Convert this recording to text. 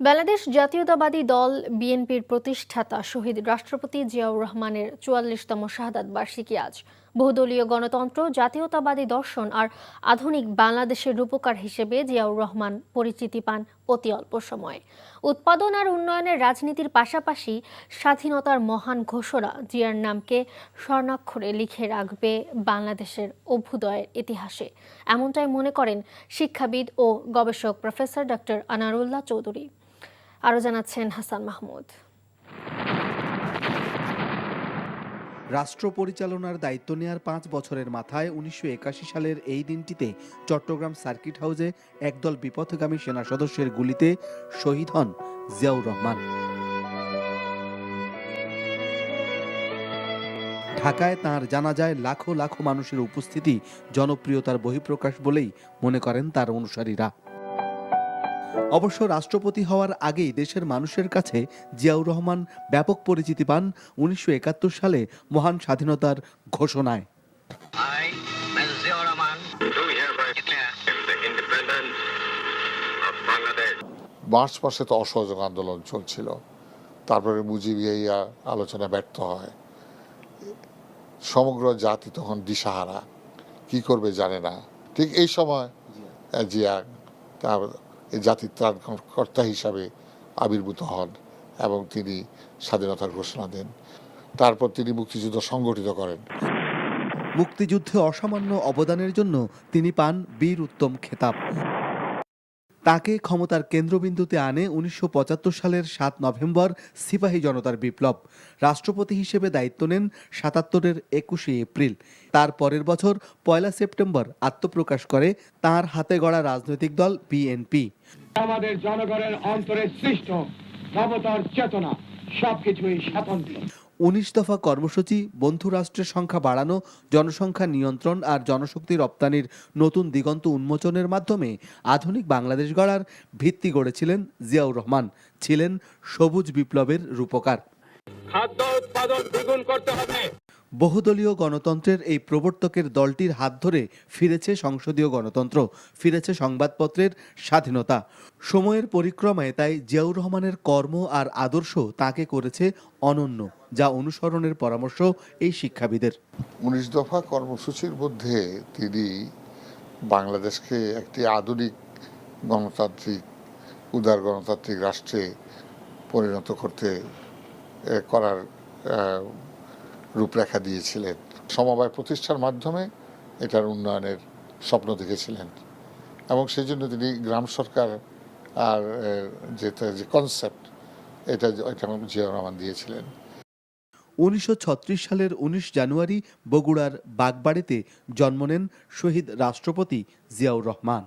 বাংলাদেশ জাতীয়তাবাদী দল বিএনপির প্রতিষ্ঠাতা শহীদ রাষ্ট্রপতি জিয়াউর রহমানের চুয়াল্লিশতম শাহাদাত বার্ষিকী আজ। বহুদলীয় গণতন্ত্র, জাতীয়তাবাদী দর্শন আর আধুনিক বাংলাদেশের রূপকার হিসেবে জিয়াউর রহমান পরিচিতি পান অতি অল্প সময়ে। উৎপাদন আর উন্নয়নের রাজনীতির পাশাপাশি স্বাধীনতার মহান ঘোষণা জিয়ার নামকে স্বর্ণাক্ষরে লিখে রাখবে বাংলাদেশের অভ্যুদয়ের ইতিহাসে। এমনটাই মনে করেন শিক্ষাবিদ ও গবেষক প্রফেসর ডক্টর আনারুল্লাহ চৌধুরী। আরও জানাচ্ছেন হাসান মাহমুদ। রাষ্ট্র পরিচালনার দায়িত্ব নেয়ার পাঁচ বছরের মাথায় উনিশশো একাশি সালের এই দিনটিতে চট্টগ্রাম সার্কিট হাউসে একদল বিপথগামী সেনা সদস্যের গুলিতে শহীদ হন জিয়াউর রহমান। ঢাকায় তার জানাজায় লাখো লাখো মানুষের উপস্থিতি জনপ্রিয়তার বহিঃপ্রকাশ বলেই মনে করেন তার অনুসারীরা। অবশ্য রাষ্ট্রপতি হওয়ার আগেই দেশের মানুষের কাছে জিয়াউর রহমান ব্যাপক পরিচিতি পান উনিশশো একাত্তর সালে মহান স্বাধীনতার ঘোষণায়. মার্চ মাসে তো অসহযোগ আন্দোলন চলছিল। তারপরে মুজিবিয়া আলোচনা ব্যর্থ হয়। সমগ্র জাতি তখন দিশাহারা। কি করবে জানে না। ঠিক এই সময় জিয়া তার এই জাতির ত্রাণকর্তা হিসাবে আবির্ভূত হন এবং তিনি স্বাধীনতার ঘোষণা দেন। তারপর তিনি মুক্তিযুদ্ধ সংগঠিত করেন। মুক্তিযুদ্ধে অসামান্য অবদানের জন্য তিনি পান বীর উত্তম খেতাব। তাকে ক্ষমতার কেন্দ্রবিন্দুতে আনে উনিশশো পঁচাত্তর সালের সাত নভেম্বর সিপাহী জনতার বিপ্লব। রাষ্ট্রপতি হিসেবে দায়িত্ব নেন সাতাত্তরের একুশে এপ্রিল। তার পরের বছর পয়লা সেপ্টেম্বর আত্মপ্রকাশ করে তার হাতে গড়া রাজনৈতিক দল বিএনপি। আমাদের জনগণের অন্তরে সৃষ্ট চেতনা সবকিছুই স্বাতন্ত্র উনিশ দফা কর্মসূচি, বন্ধু রাষ্ট্রের সংখ্যা বাড়ানো, জনসংখ্যা নিয়ন্ত্রণ আর জনশক্তি রপ্তানির নতুন দিগন্ত উন্মোচনের মাধ্যমে আধুনিক বাংলাদেশ গড়ার ভিত্তি গড়েছিলেন জিয়াউর রহমান। ছিলেন সবুজ বিপ্লবের রূপকার। খাদ্য উৎপাদন দ্বিগুণ করতে হবে। বহুদলীয় গণতন্ত্রের এই প্রবর্তকের দলটির হাত ধরে ফিরেছে সংসদীয় গণতন্ত্র, ফিরেছে সংবাদপত্রের স্বাধীনতা। সময়ের পরিক্রমায় তাই জিয়াউর রহমানের কর্ম আর আদর্শ তাকে করেছে অনন্য, যা অনুসরণের পরামর্শ এই শিক্ষাবিদের। উনিশ দফা কর্মসূচির মধ্যে তিনি বাংলাদেশকে একটি আধুনিক গণতান্ত্রিক, উদার গণতান্ত্রিক রাষ্ট্রে পরিণত করতে করার রূপরেখা দিয়েছিলেন। সমবায় প্রতিষ্ঠার মাধ্যমে এটার উন্নয়নের স্বপ্ন দেখেছিলেন। এবং সেই জন্য তিনি গ্রাম সরকার আর যেটা যে কনসেপ্ট এটা এটা জিয়াউর রহমান দিয়েছিলেন। উনিশশো ছত্রিশ সালের উনিশ জানুয়ারি বগুড়ার বাগবাড়িতে জন্ম নেন শহীদ রাষ্ট্রপতি জিয়াউর রহমান।